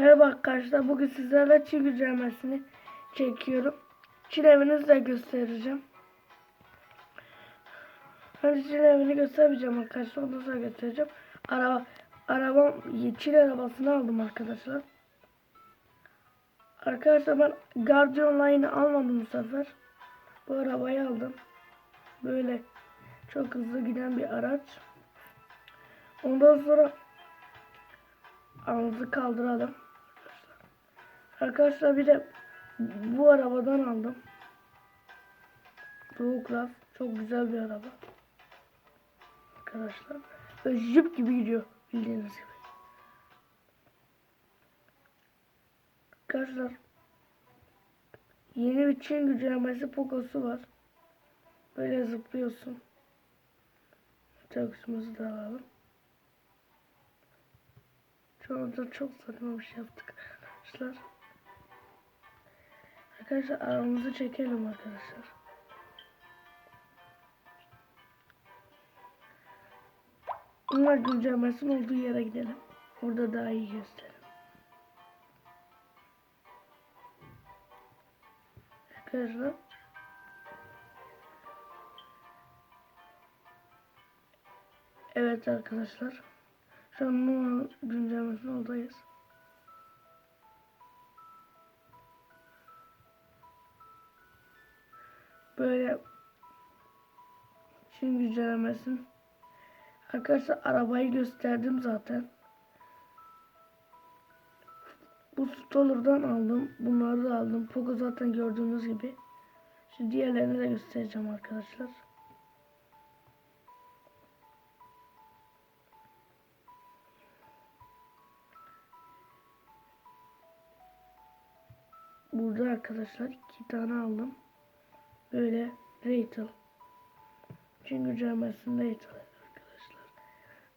Merhaba arkadaşlar. Bugün sizlerle Çin güncellmesini çekiyorum. Çin evini de göstereceğim. Önce Çin evini göstermeyeceğim arkadaşlar. Ondan sonra göstereceğim. Araba, arabam Çin arabasını aldım arkadaşlar. Arkadaşlar ben Guardian Line'ı almadım bu sefer. Bu arabayı aldım. Böyle çok hızlı giden bir araç. Ondan sonra Ağzı kaldıralım. Arkadaşlar bir de bu arabadan aldım. Roocraft çok güzel bir araba. Arkadaşlar böyle jip gibi gidiyor bildiğiniz gibi. Arkadaşlar yeni bir Çin gücellemesi Poco'su var. Böyle zıplıyorsun. Taksimizi de alalım. Şu anda çok saçma bir şey yaptık arkadaşlar. Arkadaşlar aramızı çekelim arkadaşlar. Bunlar güncellemesinin olduğu yere gidelim. Orada daha iyi gösterelim. Arkadaşlar. Evet arkadaşlar. Şu an güncellemesinin oradayız. Böyle Çin güncellemesin. Arkadaşlar arabayı gösterdim zaten. Bu Stoller'dan aldım. Bunları da aldım. Poco zaten gördüğünüz gibi. Şimdi diğerlerini de göstereceğim arkadaşlar. Burada arkadaşlar iki tane aldım. Böyle Rachel. Çin güncellmesinde Rachel arkadaşlar.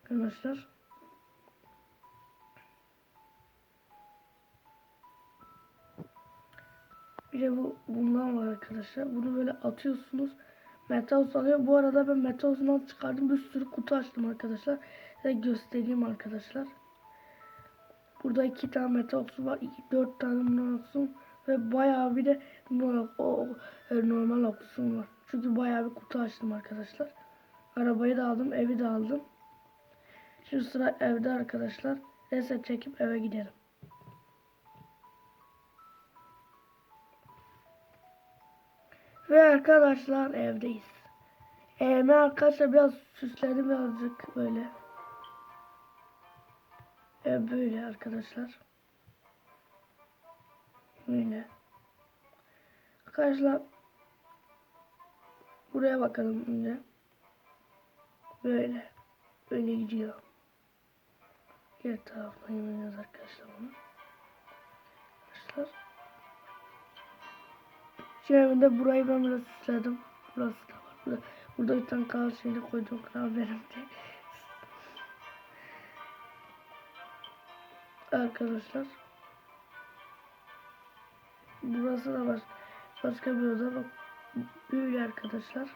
Arkadaşlar. Bir de bu bundan var arkadaşlar. Bunu böyle atıyorsunuz. Metal alıyor. Bu arada ben Metals'dan çıkardım. Bir sürü kutu açtım arkadaşlar. Size göstereyim arkadaşlar. Burada iki tane Metals'u var. iki, dört tane Metals'u ve bayağı bir de o, e, normal okusun var. Çünkü bayağı bir kutu açtım arkadaşlar. Arabayı da aldım, evi de aldım. Şimdi sıra evde arkadaşlar. Reset çekip eve gidelim. Ve arkadaşlar evdeyiz. Evime arkadaşlar biraz süsledim birazcık böyle. Ev böyle arkadaşlar. Böyle. Arkadaşlar buraya bakalım önce. Böyle. Böyle gidiyor. Diğer taraftan yemeniz arkadaşlar bunu. Arkadaşlar. Şimdi burayı ben biraz süsledim. Burası da var. Burada, burada bir tane kal şeyini koydum. Kral benim. Arkadaşlar. Burası da var. Başka bir oda bak. Böyle arkadaşlar.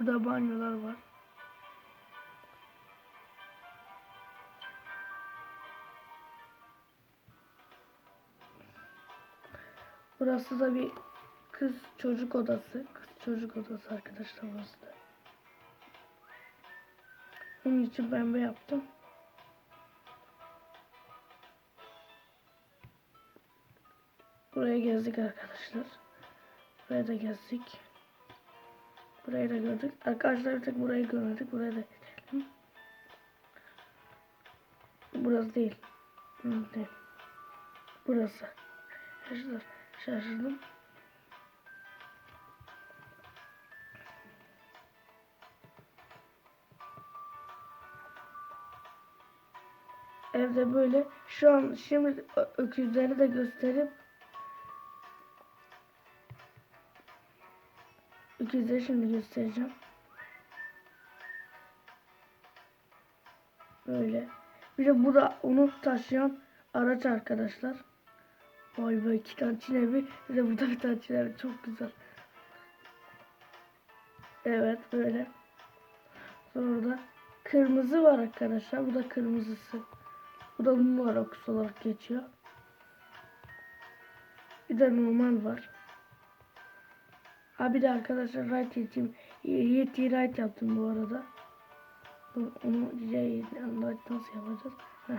Burada banyolar var. Burası da bir kız çocuk odası. Kız çocuk odası arkadaşlar burası da. Onun için pembe yaptım. Buraya gezdik arkadaşlar. Buraya da gezdik. Burayı da gördük. Arkadaşlar bir tek burayı görmedik. Buraya da gidelim. Burası değil. Değil. Burası. Arkadaşlar şaşırdım. Evde böyle şu an şimdi öküzleri de gösterip öküzleri şimdi göstereceğim. Böyle. Bir de bu da onu taşıyan araç arkadaşlar. Vay be iki tane Çin evi. Bir de burada bir tane Çin evi. Çok güzel. Evet böyle. Sonra da kırmızı var arkadaşlar. Bu da kırmızısı. Bu da numara kutusu olarak geçiyor. Bir de normal var. Ha bir de arkadaşlar right yeteyim. Yeti right yaptım bu arada. Onu şey, right nasıl yapacağız? Heh.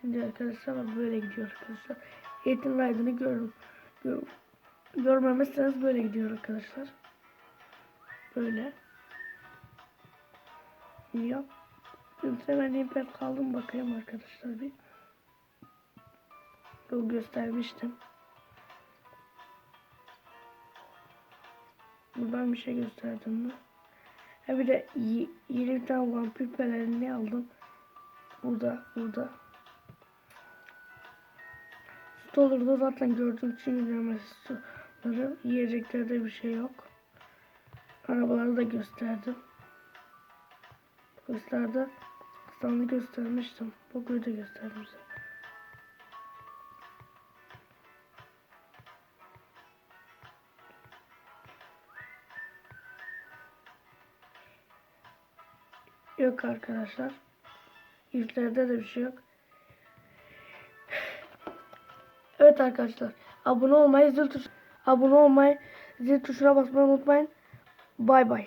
Şimdi arkadaşlar böyle gidiyor arkadaşlar. Yetin right'ını görün. Gör, görmemezseniz böyle gidiyor arkadaşlar. Böyle. Yok. Yüklemediğim pek kaldım bakayım arkadaşlar bir. Bu göstermiştim. Buradan bir şey gösterdim mi? Ha bir de y- 20 tane vampir pelerini aldım. Burada, burada. Stoller'da zaten gördüğüm için indirmesi stoları. Yiyeceklerde bir şey yok. Arabaları da gösterdim. Gösterdi. Standı göstermiştim. Bugünü de gösterdim Yok arkadaşlar. İlklerde de bir şey yok. Evet arkadaşlar. Abone olmayı, zil tuş abone olmayı, zil tuşuna basmayı unutmayın. Bay bay.